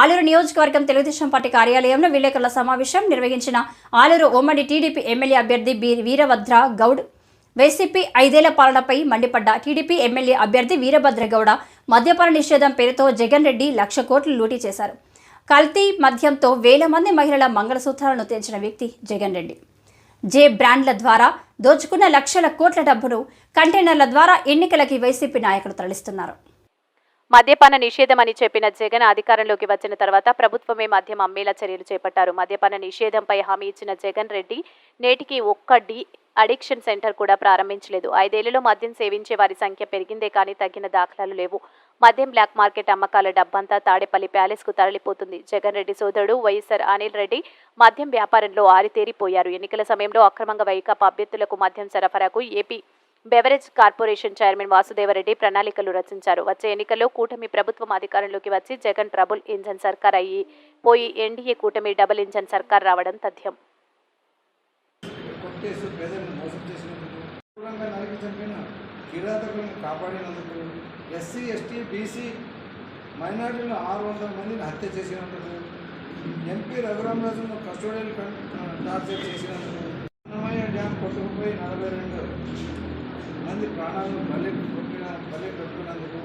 ఆలూరు నియోజకవర్గం తెలుగుదేశం పార్టీ కార్యాలయంలో విలేకరుల సమావేశం నిర్వహించిన ఆలూరు ఉమ్మడి టీడీపీ ఎమ్మెల్యే అభ్యర్థి బి వీరభద్ర గౌడ్ వైసీపీ ఐదేళ్ళ పాలనపై మండిపడ్డ టీడీపీ ఎమ్మెల్యే అభ్యర్థి వీరభద్ర గౌడ మద్యపాన నిషేధం పేరుతో జగన్ రెడ్డి లక్ష కోట్లు లూటీ చేశారు. కల్తీ మద్యంతో వేల మంది మహిళల మంగళసూత్రాలను తెంచిన వ్యక్తి జగన్ రెడ్డి. జే బ్రాండ్ల ద్వారా దోచుకున్న లక్షల కోట్ల డబ్బును కంటైనర్ల ద్వారా ఎన్నికలకి వైసీపీ నాయకులు తరలిస్తున్నారు. మద్యపాన నిషేధం అని చెప్పిన జగన్ అధికారంలోకి వచ్చిన తర్వాత ప్రభుత్వమే మద్యం అమ్మేలా చర్యలు చేపట్టారు. మద్యపాన నిషేధంపై హామీ ఇచ్చిన జగన్ రెడ్డి నేటికి ఒక్క డి అడిక్షన్ సెంటర్ కూడా ప్రారంభించలేదు. ఐదేళ్ళలో మద్యం సేవించే వారి సంఖ్య పెరిగిందే కానీ తగ్గిన దాఖలాలు లేవు. మద్యం బ్లాక్ మార్కెట్ అమ్మకాల డబ్బంతా తాడేపల్లి ప్యాలెస్కు తరలిపోతుంది. జగన్ రెడ్డి సోదరుడు వైఎస్ఆర్ అనిల్ రెడ్డి మద్యం వ్యాపారంలో ఆరితేరిపోయారు. ఎన్నికల సమయంలో అక్రమంగా వైకాపా అభ్యర్థులకు మద్యం సరఫరాకు AP beverage corporation chairman Vasudeva Reddy ప్రణాళికలు రచించారు. వచ్చే ఎన్నికల్లో కూటమి ప్రభుత్వం అధికారంలోకి వచ్చి జగన్ ట్రబుల్ ఇంజన్ సర్కార్ అయ్యి పోయి ఎన్డీఏ కూటమి డబుల్ ఇంజన్ సర్కార్ రావడం తథ్యం. కొట్టేసి కిరాతకులను కాపాడినందుకు ఎస్సీ ఎస్టీ బీసీ మైనారిటీలు ఆరు వందల మందిని హత్య చేసినందుకు ఎంపీ రఘురామరాజును కస్టోడియల్ టార్చర్ చేసినందుకు అన్నమయ్య డ్యామ్ కొట్టుకుపోయి నలభై రెండు మంది ప్రాణాలను బలి కొట్టిన బలి పెట్టుకున్నందుకు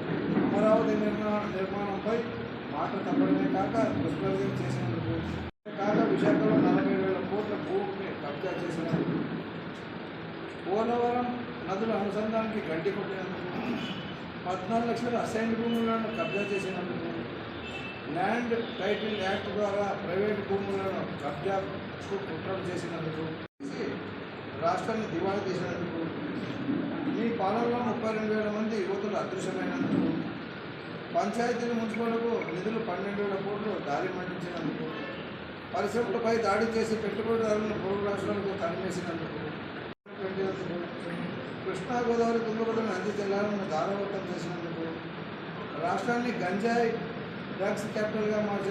అమరావతి నిర్మాణ నిర్మాణంపై మాట తప్పడమే కాక దుష్ప్రయోగం చేసినందుకు. కాక విశాఖలో నలభై వేల కోట్ల భూమిని కబ్జా చేసినందుకు. పోలవరం నదుల అనుసంధానానికి గడ్డి కొట్టినందుకు. పద్నాలుగు లక్షల అసైన్ భూములను కబ్జా చేసినందుకు. ల్యాండ్ టైటిల్ యాక్ట్ ద్వారా ప్రైవేట్ భూములను కబ్జాకు కుట్రలు చేసినందుకు. రాష్ట్రాన్ని దివాళా తీసినందుకు ఈ పాలనలో ముప్పై రెండు వేల మంది యువతులు అదృశ్యమైనందుకు పంచాయతీలు మున్సిపాలకు నిధులు పన్నెండు వేల కోట్లు దారి మండించినందుకు పరిశ్రమలపై దాడి చేసి పెట్టుబడిదారులను పొరుగు రాష్ట్రాలకు తరిమేసినందుకు కృష్ణా గోదావరి తుంగభద్ర నది జిల్లాలను దారవతం చేసినందుకు రాష్ట్రాన్ని గంజాయి డ్రగ్స్ క్యాపిటల్గా మార్చి